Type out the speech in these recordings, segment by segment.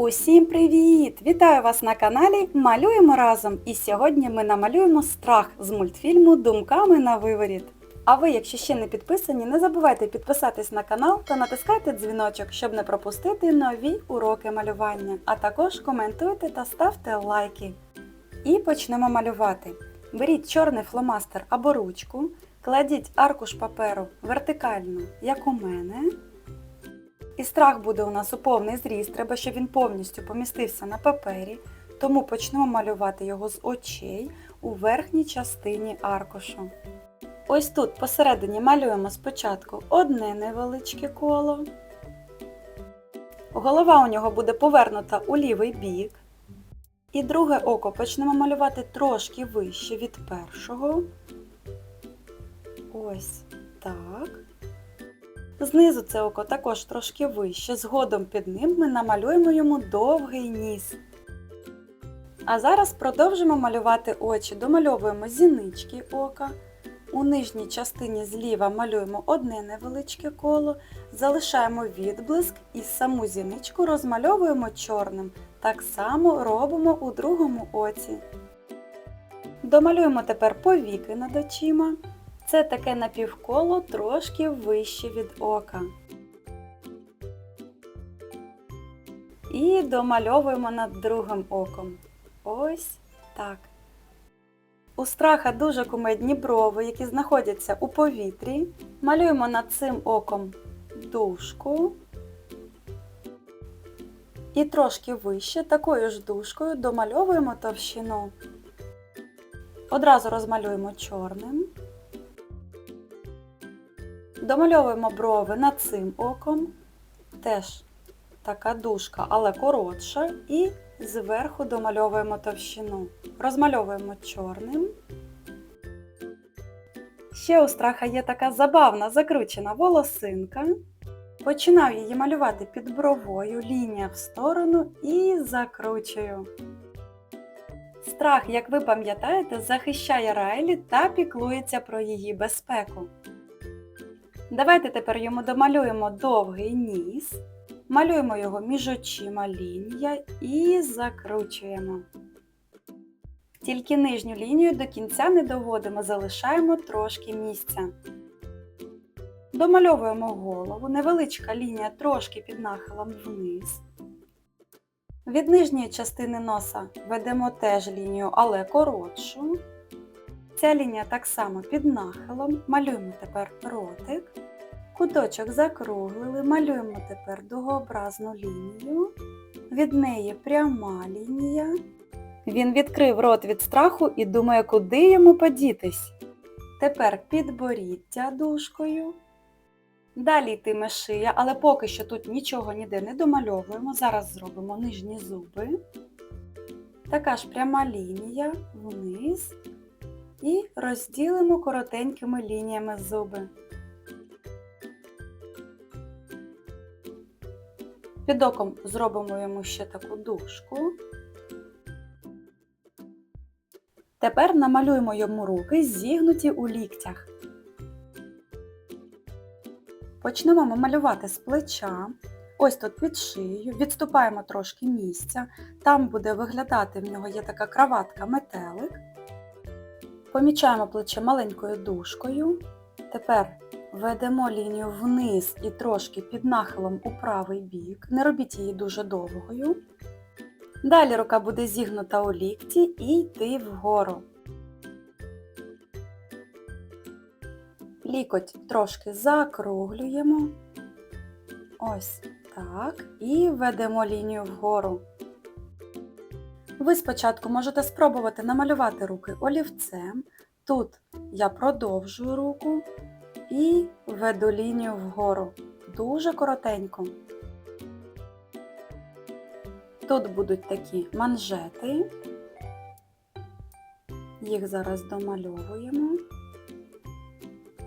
Усім привіт! Вітаю вас на каналі Малюємо разом! І сьогодні ми намалюємо страх з мультфільму Думками на виворіт. А ви, якщо ще не підписані, не забувайте підписатись на канал та натискайте дзвіночок, щоб не пропустити нові уроки малювання. А також коментуйте та ставте лайки. І почнемо малювати. Беріть чорний фломастер або ручку, кладіть аркуш паперу вертикально, як у мене. І страх буде у нас у повний зріст, треба, щоб він повністю помістився на папері, тому почнемо малювати його з очей у верхній частині аркушу. Ось тут посередині малюємо спочатку одне невеличке коло. Голова у нього буде повернута у лівий бік. І друге око почнемо малювати трошки вище від першого. Ось так. Знизу це око також трошки вище, згодом під ним ми намалюємо йому довгий ніс. А зараз продовжимо малювати очі. Домальовуємо зінички ока. У нижній частині зліва малюємо одне невеличке коло, залишаємо відблиск і саму зіничку розмальовуємо чорним. Так само робимо у другому оці. Домалюємо тепер повіки над очима. Це таке напівколо трошки вище від ока. І домальовуємо над другим оком. Ось так. У страха дуже кумедні брови, які знаходяться у повітрі. Малюємо над цим оком дужку. І трошки вище такою ж дужкою домальовуємо товщину. Одразу розмалюємо чорним. Домальовуємо брови над цим оком. Теж така дужка, але коротша. І зверху домальовуємо товщину. Розмальовуємо чорним. Ще у страха є така забавна закручена волосинка. Починаю її малювати під бровою, лінія в сторону і закручую. Страх, як ви пам'ятаєте, захищає Райлі та піклується про її безпеку. Давайте тепер йому домалюємо довгий ніс, малюємо його між очима лінія і закручуємо. Тільки нижню лінію до кінця не доводимо, залишаємо трошки місця. Домальовуємо голову, невеличка лінія трошки під нахилом вниз. Від нижньої частини носа ведемо теж лінію, але коротшу. Ця лінія так само під нахилом. Малюємо тепер ротик. Куточок закруглили, малюємо тепер дугообразну лінію. Від неї пряма лінія. Він відкрив рот від страху і думає, куди йому подітись. Тепер підборіддя дужкою. Далі йтиме шия, але поки що тут нічого ніде не домальовуємо. Зараз зробимо нижні зуби. Така ж пряма лінія вниз. І розділимо коротенькими лініями зуби. Під оком зробимо йому ще таку дужку. Тепер намалюємо йому руки, зігнуті у ліктях. Почнемо ми малювати з плеча. Ось тут під шиєю, відступаємо трошки місця. Там буде виглядати, в нього є така краватка метелик. Помічаємо плече маленькою дужкою. Тепер ведемо лінію вниз і трошки під нахилом у правий бік. Не робіть її дуже довгою. Далі рука буде зігнута у лікті і йти вгору. Лікоть трошки закруглюємо. Ось так. І ведемо лінію вгору. Ви спочатку можете спробувати намалювати руки олівцем. Тут я продовжую руку і веду лінію вгору. Дуже коротенько. Тут будуть такі манжети. Їх зараз домальовуємо.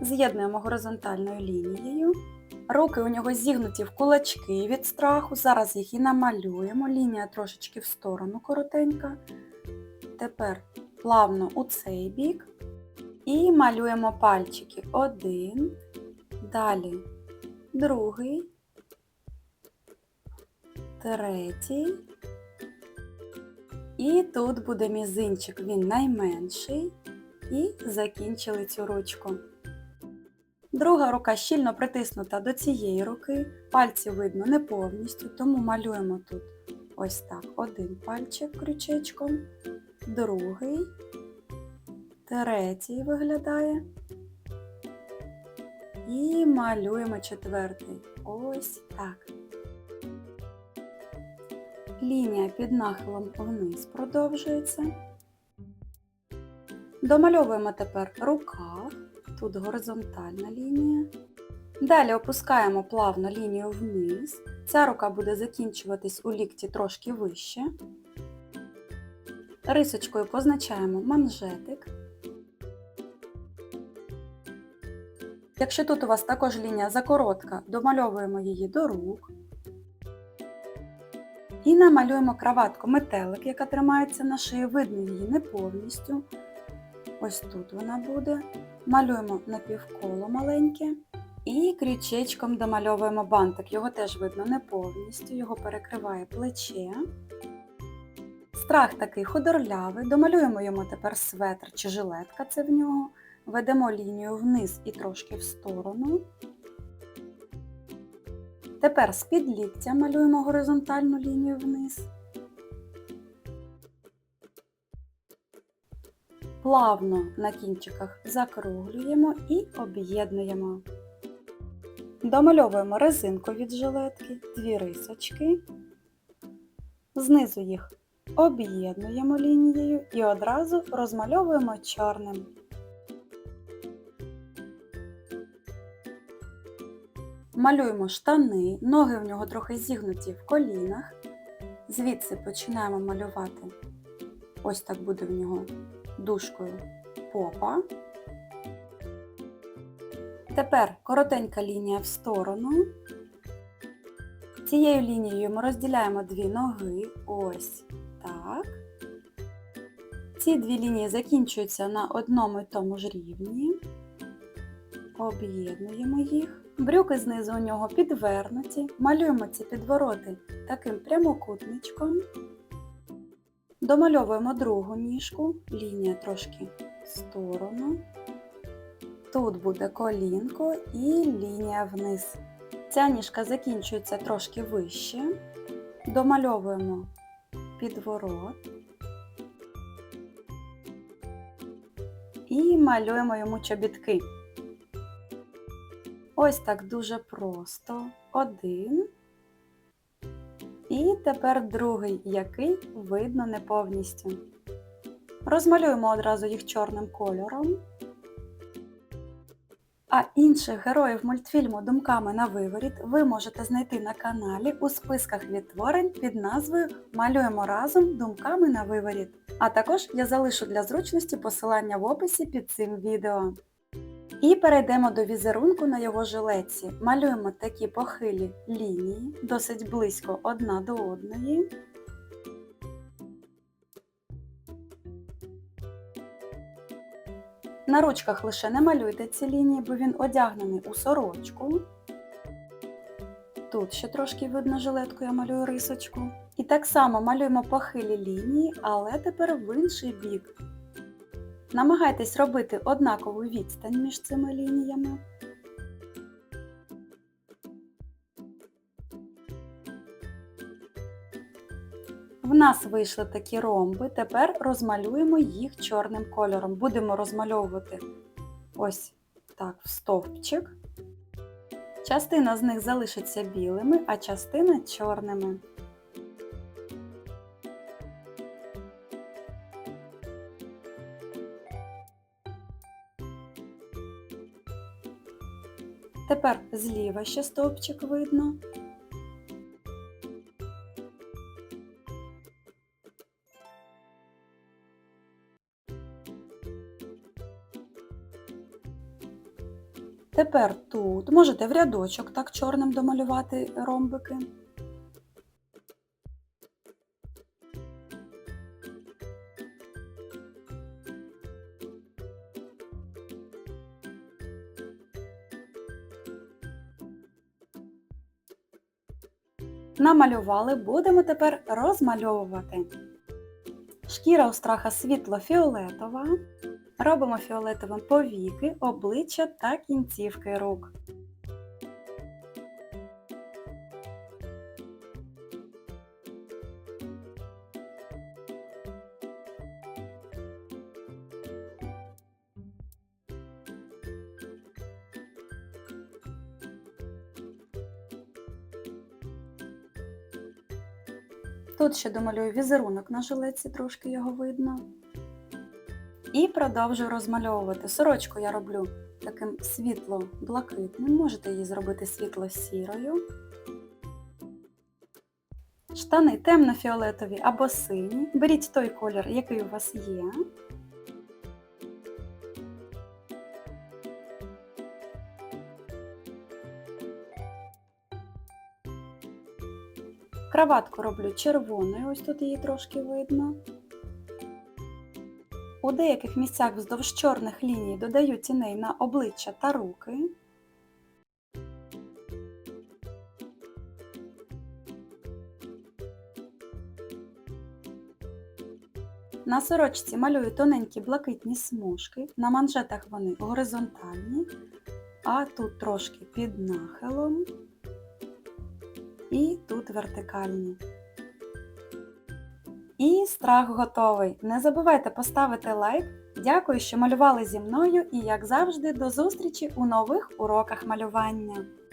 З'єднуємо горизонтальною лінією. Руки у нього зігнуті в кулачки від страху. Зараз їх і намалюємо. Лінія трошечки в сторону коротенька. Тепер плавно у цей бік. І малюємо пальчики. Один, далі другий, третій. І тут буде мізинчик, він найменший. І закінчили цю ручку. Друга рука щільно притиснута до цієї руки, пальці видно не повністю, тому малюємо тут ось так один пальчик крючечком, другий, третій виглядає. І малюємо четвертий. Ось так. Лінія під нахилом вниз продовжується. Домальовуємо тепер рукав, тут горизонтальна лінія. Далі опускаємо плавно лінію вниз. Ця рука буде закінчуватись у лікті трошки вище. Рисочкою позначаємо манжетик. Якщо тут у вас також лінія закоротка, домальовуємо її до рук. І намалюємо краватку метелик, яка тримається на шиї, видно її не повністю. Ось тут вона буде. Малюємо напівколо маленьке. І крючечком домальовуємо бантик. Його теж видно не повністю, його перекриває плече. Страх такий худорлявий. Домалюємо йому тепер светр чи жилетка це в нього. Ведемо лінію вниз і трошки в сторону. Тепер з-під ліктя малюємо горизонтальну лінію вниз. Плавно на кінчиках закруглюємо і об'єднуємо. Домальовуємо резинку від жилетки, дві рисочки. Знизу їх об'єднуємо лінією і одразу розмальовуємо чорним. Малюємо штани, ноги в нього трохи зігнуті в колінах. Звідси починаємо малювати. Ось так буде в нього дужкою попа. Тепер коротенька лінія в сторону. Цією лінією ми розділяємо дві ноги. Ось так. Ці дві лінії закінчуються на одному і тому ж рівні. Об'єднуємо їх. Брюки знизу у нього підвернуті. Малюємо ці підвороти таким прямокутничком. Домальовуємо другу ніжку, лінія трошки в сторону. Тут буде колінко і лінія вниз. Ця ніжка закінчується трошки вище. Домальовуємо підворот. І малюємо йому чобітки. Ось так дуже просто. Один. І тепер другий, який видно не повністю. Розмалюємо одразу їх чорним кольором. А інших героїв мультфільму Думками на виворіт ви можете знайти на каналі у списках відтворень під назвою Малюємо разом думками на виворіт. А також я залишу для зручності посилання в описі під цим відео. І перейдемо до візерунку на його жилетці. Малюємо такі похилі лінії, досить близько одна до одної. На ручках лише не малюйте ці лінії, бо він одягнений у сорочку. Тут ще трошки видно жилетку, я малюю рисочку. І так само малюємо похилі лінії, але тепер в інший бік. Намагайтесь робити однакову відстань між цими лініями. В нас вийшли такі ромби, тепер розмалюємо їх чорним кольором. Будемо розмальовувати ось так в стовпчик. Частина з них залишиться білими, а частина чорними. Тепер зліва ще стовпчик видно. Тепер тут можете в рядочок так чорним домалювати ромбики. Намалювали, будемо тепер розмальовувати. Шкіра у страха світло-фіолетова. Робимо фіолетовим повіки, обличчя та кінцівки рук. Тут ще домалюю візерунок на жилетці, трошки його видно. І продовжую розмальовувати. Сорочку я роблю таким світло-блакитним, можете її зробити світло-сірою. Штани темно-фіолетові або сині. Беріть той колір, який у вас є. Краватку роблю червоною, ось тут її трошки видно. У деяких місцях вздовж чорних ліній додаю тіней на обличчя та руки. На сорочці малюю тоненькі блакитні смужки, на манжетах вони горизонтальні, а тут трошки під нахилом і тут вертикальні. І страх готовий. Не забувайте поставити лайк. Дякую, що малювали зі мною і, як завжди, до зустрічі у нових уроках малювання.